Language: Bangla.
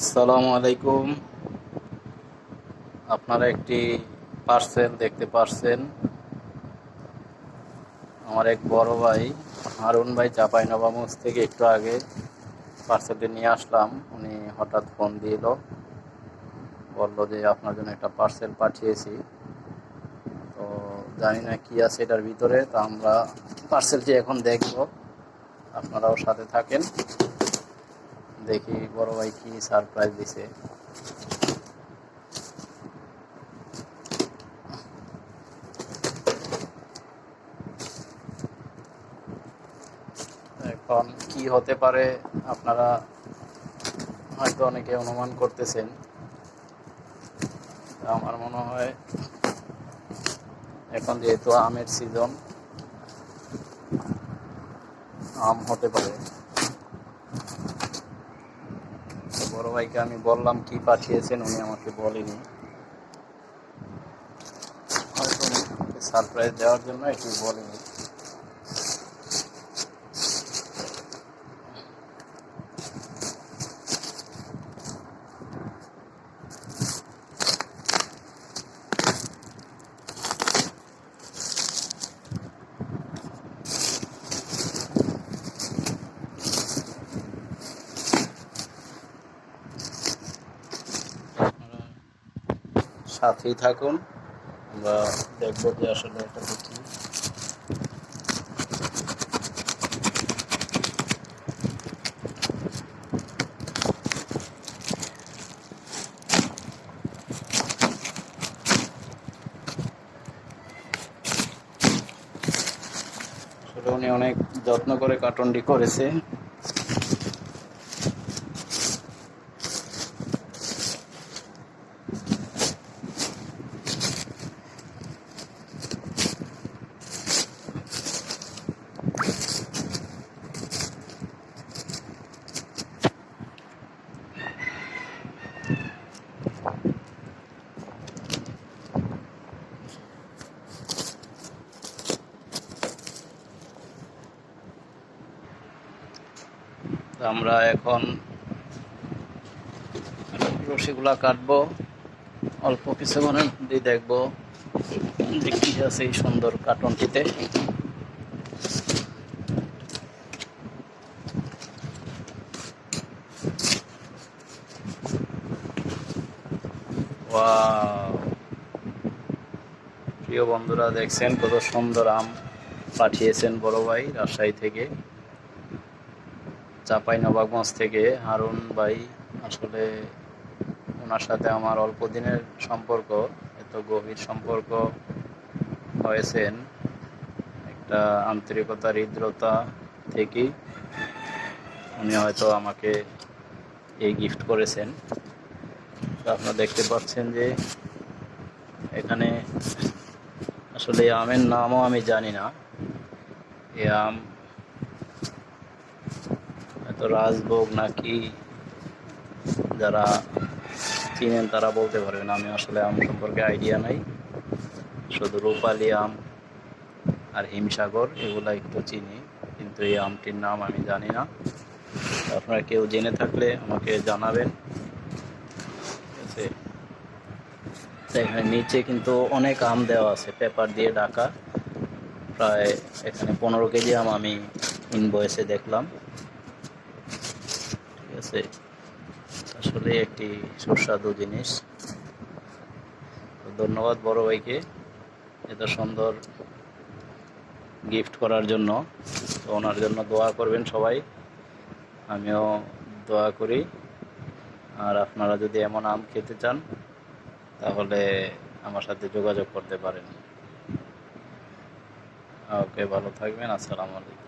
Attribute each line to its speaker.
Speaker 1: আসসালামু আলাইকুম। আপনারা একটি পার্সেল দেখতে পারছেন। আমার এক বড় ভাই, হারুন ভাই চাপাই নবামগঞ্জ থেকে একটু আগে পার্সেলটি নিয়ে আসলাম। উনি হঠাৎ ফোন দিল, বলল যে, আপনার জন্য একটা পার্সেল পাঠিয়েছি। তো জানি না কি আছে এটার ভিতরে, তো আমরা পার্সেলটি এখন দেখব। আপনারাও সাথে থাকেন। দেখি, বড় ভাই কি সারপ্রাইজ দিছে। এখন কি হতে পারে, আপনারা হয়তো অনেকে অনুমান করতেছেন। আমার মনে হয় এখন যেহেতু আমের সিজন আম হতে পারে তো বড় ভাইকে আমি বললাম, কি পাঠিয়েছেন উনি আমাকে বলেনি। হয়তো সারপ্রাইজ দেওয়ার জন্য এটি বলেনি আপনারা সাথেই থাকুন। আমরা দেখব যে আসলে এটা কি। উনি অনেক যত্ন করে কার্টনটি করেছে। আমরা এখন রশিগুলা কাটবো। অল্প কিছুক্ষণের মধ্যেই দেখব যে আছে এই সুন্দর কার্টনটিতে! প্রিয় বন্ধুরা, দেখছেন কত সুন্দর আম পাঠিয়েছেন বড় ভাই রাজশাহী থেকে। চাপাই নবাবগঞ্জ থেকে হারুন ভাই আসলে ওনার সাথে আমার অল্প দিনের সম্পর্ক, এত গভীর সম্পর্ক হয়েছেন। একটা আন্তরিকতা, হৃদ্রতা থেকেই উনি হয়তো আমাকে এই গিফট করেছেন। তো আপনারা দেখতে পাচ্ছেন যে এখানে আসলে এই আমের নামও আমি জানি না। এ আম এত রাজভোগ নাকি যারা চিনেন তারা বলতে পারবেন। আমি আসলে আম সম্পর্কে আইডিয়া নাই। শুধু রূপালি আম আর হিমসাগর এগুলা একটু চিনি, কিন্তু এই আমটির নাম আমি জানি না। আপনারা কেউ জেনে থাকলে আমাকে জানাবেন। এখানে নিচে কিন্তু অনেক আম দেওয়া আছে, পেপার দিয়ে ঢাকা। প্রায় এখানে পনেরো কেজি আম আমি ইনভয়েসে দেখলাম। আছে। আসলে একটি সুস্বাদু জিনিস। ধন্যবাদ বড় ভাইকে এত সুন্দর গিফট করার জন্য। তো ওনার জন্য দোয়া করবেন সবাই। আমিও দোয়া করি। আর আপনারা যদি এমন আম খেতে চান, তাহলে আমার সাথে যোগাযোগ করতে পারেন। ওকে, ভালো থাকবেন। আসসালামু আলাইকুম।